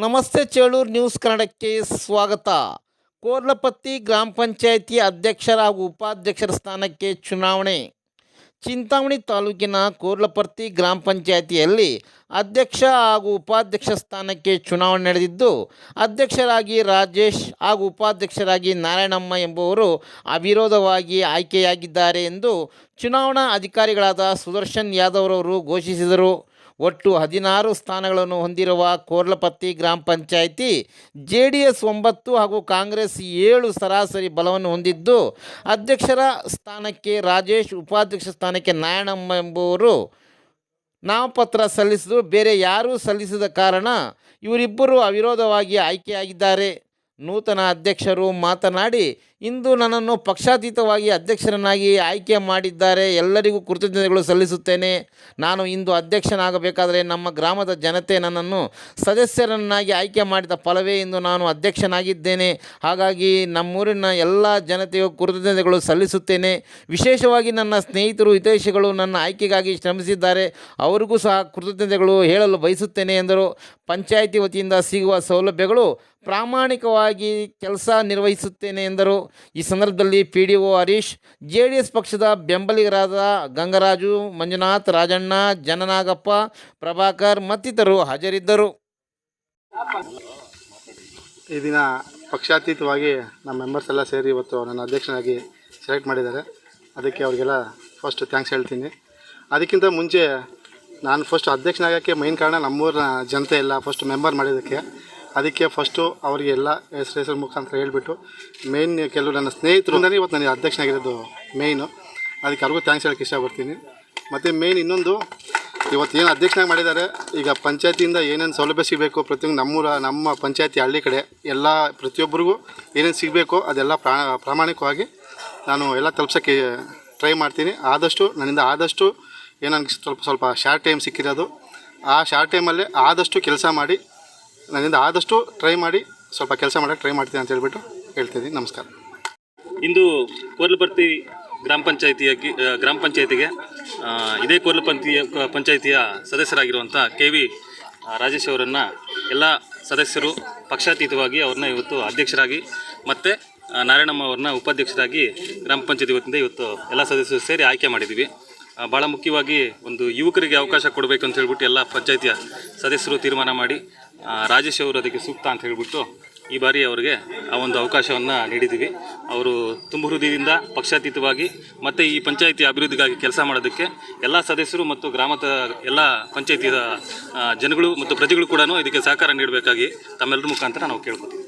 ನಮಸ್ತೆ ಚೇಳೂರು ನ್ಯೂಸ್ ಕನ್ನಡಕ್ಕೆ ಸ್ವಾಗತ. ಕೋರ್ಲಪತ್ತಿ ಗ್ರಾಮ ಪಂಚಾಯಿತಿ ಅಧ್ಯಕ್ಷರ ಹಾಗೂ ಉಪಾಧ್ಯಕ್ಷರ ಸ್ಥಾನಕ್ಕೆ ಚುನಾವಣೆ. ಚಿಂತಾಮಣಿ ತಾಲೂಕಿನ ಕೋರ್ಲಪರ್ತಿ ಗ್ರಾಮ ಪಂಚಾಯಿತಿಯಲ್ಲಿ ಅಧ್ಯಕ್ಷ ಹಾಗೂ ಉಪಾಧ್ಯಕ್ಷ ಸ್ಥಾನಕ್ಕೆ ಚುನಾವಣೆ ನಡೆದಿದ್ದು, ಅಧ್ಯಕ್ಷರಾಗಿ ರಾಜೇಶ್ ಹಾಗೂ ಉಪಾಧ್ಯಕ್ಷರಾಗಿ ನಾರಾಯಣಮ್ಮ ಎಂಬುವರು ಅವಿರೋಧವಾಗಿ ಆಯ್ಕೆಯಾಗಿದ್ದಾರೆ ಎಂದು ಚುನಾವಣಾ ಅಧಿಕಾರಿಗಳಾದ ಸುದರ್ಶನ್ ಯಾದವ್ರವರು ಘೋಷಿಸಿದರು. ಒಟ್ಟು ಹದಿನಾರು ಸ್ಥಾನಗಳನ್ನು ಹೊಂದಿರುವ ಕೋರ್ಲಪತ್ತಿ ಗ್ರಾಮ ಪಂಚಾಯಿತಿ ಜೆ ಡಿ ಎಸ್ ಒಂಬತ್ತು ಹಾಗೂ ಕಾಂಗ್ರೆಸ್ ಏಳು ಸರಾಸರಿ ಬಲವನ್ನು ಹೊಂದಿದ್ದು, ಅಧ್ಯಕ್ಷರ ಸ್ಥಾನಕ್ಕೆ ರಾಜೇಶ್, ಉಪಾಧ್ಯಕ್ಷ ಸ್ಥಾನಕ್ಕೆ ನಾರಾಯಣಮ್ಮ ಎಂಬುವರು ನಾಮಪತ್ರ ಸಲ್ಲಿಸಿದ್ರು. ಬೇರೆ ಯಾರೂ ಸಲ್ಲಿಸದ ಕಾರಣ ಇವರಿಬ್ಬರು ಅವಿರೋಧವಾಗಿ ಆಯ್ಕೆಯಾಗಿದ್ದಾರೆ. ನೂತನ ಅಧ್ಯಕ್ಷರು ಮಾತನಾಡಿ ಇಂದು ನನ್ನನ್ನು ಪಕ್ಷಾತೀತವಾಗಿ ಅಧ್ಯಕ್ಷರನ್ನಾಗಿ ಆಯ್ಕೆ ಮಾಡಿದ್ದಾರೆ. ಎಲ್ಲರಿಗೂ ಕೃತಜ್ಞತೆಗಳು ಸಲ್ಲಿಸುತ್ತೇನೆ. ನಾನು ಇಂದು ಅಧ್ಯಕ್ಷನಾಗಬೇಕಾದರೆ ನಮ್ಮ ಗ್ರಾಮದ ಜನತೆ ನನ್ನನ್ನು ಸದಸ್ಯರನ್ನಾಗಿ ಆಯ್ಕೆ ಮಾಡಿದ ಫಲವೇ ಇಂದು ನಾನು ಅಧ್ಯಕ್ಷನಾಗಿದ್ದೇನೆ. ಹಾಗಾಗಿ ನಮ್ಮೂರಿನ ಎಲ್ಲ ಜನತೆಯು ಕೃತಜ್ಞತೆಗಳು ಸಲ್ಲಿಸುತ್ತೇನೆ. ವಿಶೇಷವಾಗಿ ನನ್ನ ಸ್ನೇಹಿತರು, ಹಿತೈಷಿಗಳು ನನ್ನ ಆಯ್ಕೆಗಾಗಿ ಶ್ರಮಿಸಿದ್ದಾರೆ. ಅವರಿಗೂ ಸಹ ಕೃತಜ್ಞತೆಗಳು ಹೇಳಲು ಬಯಸುತ್ತೇನೆ ಎಂದರು. ಪಂಚಾಯಿತಿ ವತಿಯಿಂದ ಸಿಗುವ ಸೌಲಭ್ಯಗಳು ಪ್ರಾಮಾಣಿಕವಾಗಿ ಕೆಲಸ ನಿರ್ವಹಿಸುತ್ತೇನೆ ಎಂದರು. ಈ ಸಂದರ್ಭದಲ್ಲಿ P D O Harish J D S ಪಕ್ಷದ ಬೆಂಬಲಿಗರಾದ ಗಂಗರಾಜು, ಮಂಜುನಾಥ್, ರಾಜಣ್ಣ, ಜನನಾಗಪ್ಪ, ಪ್ರಭಾಕರ್ ಮತ್ತಿತರರು ಹಾಜರಿದ್ದರು. ಈ ದಿನ ಪಕ್ಷಾತೀತವಾಗಿ ನಮ್ಮ ಮೆಂಬರ್ಸ್ ಎಲ್ಲ ಸೇರಿ ಇವತ್ತು ನನ್ನ ಅಧ್ಯಕ್ಷನಾಗಿ ಸೆಲೆಕ್ಟ್ ಮಾಡಿದ್ದಾರೆ. ಅದಕ್ಕೆ ಅವರಿಗೆಲ್ಲ ಫಸ್ಟ್ ಥ್ಯಾಂಕ್ಸ್ ಹೇಳ್ತೀನಿ. ಅದಕ್ಕಿಂತ ಮುಂಚೆ ನಾನು ಫಸ್ಟ್ ಅಧ್ಯಕ್ಷನಾಗೋಕ್ಕೆ ಮೈನ್ ಕಾರಣ ನಮ್ಮೂರಿನ ಜನತೆ ಎಲ್ಲ ಫಸ್ಟ್ ಮೆಂಬರ್ ಮಾಡಿದ್ದಕ್ಕೆ. ಅದಕ್ಕೆ ಫಸ್ಟು ಅವರಿಗೆಲ್ಲ ಹೆಸರು ಹೆಸರು ಮುಖಾಂತರ ಹೇಳಿಬಿಟ್ಟು ಮೇಯ್ನ್ ಕೆಲವು ನನ್ನ ಸ್ನೇಹಿತರಿಂದಲೇ ಇವತ್ತು ನನಗೆ ಅಧ್ಯಕ್ಷನಾಗಿರೋದು ಮೇಯ್ನು ಅದಕ್ಕೆ ಅವ್ರಿಗೂ ಥ್ಯಾಂಕ್ಸ್ ಹೇಳೋಕ್ಕೆ ಇಷ್ಟಪಡ್ತೀನಿ. ಮತ್ತು ಮೇಯ್ನ್ ಇನ್ನೊಂದು, ಇವತ್ತು ಏನು ಅಧ್ಯಕ್ಷನಾಗಿ ಮಾಡಿದ್ದಾರೆ, ಈಗ ಪಂಚಾಯತಿಯಿಂದ ಏನೇನು ಸೌಲಭ್ಯ ಸಿಗಬೇಕು, ಪ್ರತಿಯೊಂದು ನಮ್ಮೂರ, ನಮ್ಮ ಪಂಚಾಯತಿ ಹಳ್ಳಿ ಕಡೆ ಎಲ್ಲ ಪ್ರತಿಯೊಬ್ಬರಿಗೂ ಏನೇನು ಸಿಗಬೇಕು, ಅದೆಲ್ಲ ಪ್ರಾ, ಪ್ರಾಮಾಣಿಕವಾಗಿ ನಾನು ಎಲ್ಲ ತಲುಪ್ಸೋಕ್ಕೆ ಟ್ರೈ ಮಾಡ್ತೀನಿ. ಆದಷ್ಟು, ನನ್ನಿಂದ ಆದಷ್ಟು ಏನು ಸ್ವಲ್ಪ ಸ್ವಲ್ಪ ಶಾರ್ಟ್ ಟೈಮ್ ಸಿಕ್ಕಿರೋದು, ಆ ಶಾರ್ಟ್ ಟೈಮಲ್ಲೇ ಆದಷ್ಟು ಕೆಲಸ ಮಾಡಿ ನನ್ನಿಂದ ಆದಷ್ಟು ಟ್ರೈ ಮಾಡಿ, ಸ್ವಲ್ಪ ಕೆಲಸ ಮಾಡೋಕ್ಕೆ ಟ್ರೈ ಮಾಡ್ತೀನಿ ಅಂತ ಹೇಳ್ಬಿಟ್ಟು ಹೇಳ್ತಿದ್ದೀನಿ. ನಮಸ್ಕಾರ. ಇಂದು ಕೋರ್ಲಪರ್ತಿ ಗ್ರಾಮ ಪಂಚಾಯಿತಿಯಾಗಿ ಗ್ರಾಮ ಪಂಚಾಯಿತಿಗೆ ಇದೇ ಇದೇ ಕೋರ್ಲಪಂತಿಯ ಪಂಚಾಯಿತಿಯ ಸದಸ್ಯರಾಗಿರುವಂಥ ಕೆ ವಿ ರಾಜೇಶ್ ಅವರನ್ನು ಎಲ್ಲ ಸದಸ್ಯರು ಪಕ್ಷಾತೀತವಾಗಿ ಅವ್ರನ್ನ ಇವತ್ತು ಅಧ್ಯಕ್ಷರಾಗಿ ಮತ್ತು ನಾರಾಯಣಮ್ಮ ಅವ್ರನ್ನ ಉಪಾಧ್ಯಕ್ಷರಾಗಿ ಗ್ರಾಮ ಪಂಚಾಯತಿ ವತಿಯಿಂದ ಇವತ್ತು ಎಲ್ಲ ಸದಸ್ಯರು ಸೇರಿ ಆಯ್ಕೆ ಮಾಡಿದ್ದೀವಿ ಭಾಳ ಮುಖ್ಯವಾಗಿ ಒಂದು ಯುವಕರಿಗೆ ಅವಕಾಶ ಕೊಡಬೇಕು ಅಂತ ಹೇಳ್ಬಿಟ್ಟು ಎಲ್ಲ ಪಂಚಾಯಿತಿಯ ಸದಸ್ಯರು ತೀರ್ಮಾನ ಮಾಡಿ ರಾಜೇಶ್ ಅವರು ಅದಕ್ಕೆ ಸೂಕ್ತ ಅಂತ ಹೇಳ್ಬಿಟ್ಟು ಈ ಬಾರಿ ಅವರಿಗೆ ಆ ಒಂದು ಅವಕಾಶವನ್ನು ನೀಡಿದ್ದೀವಿ. ಅವರು ತುಂಬ ಹೃದಯದಿಂದ, ಪಕ್ಷಾತೀತವಾಗಿ ಮತ್ತು ಈ ಪಂಚಾಯಿತಿ ಅಭಿವೃದ್ಧಿಗಾಗಿ ಕೆಲಸ ಮಾಡೋದಕ್ಕೆ ಎಲ್ಲ ಸದಸ್ಯರು ಮತ್ತು ಗ್ರಾಮದ ಎಲ್ಲ ಪಂಚಾಯಿತಿಯ ಜನಗಳು ಮತ್ತು ಪ್ರಜೆಗಳು ಕೂಡ ಇದಕ್ಕೆ ಸಹಕಾರ ನೀಡಬೇಕಾಗಿ ತಮ್ಮೆಲ್ಲರ ಮುಖಾಂತರ ನಾವು ಕೇಳ್ಕೊತೀವಿ.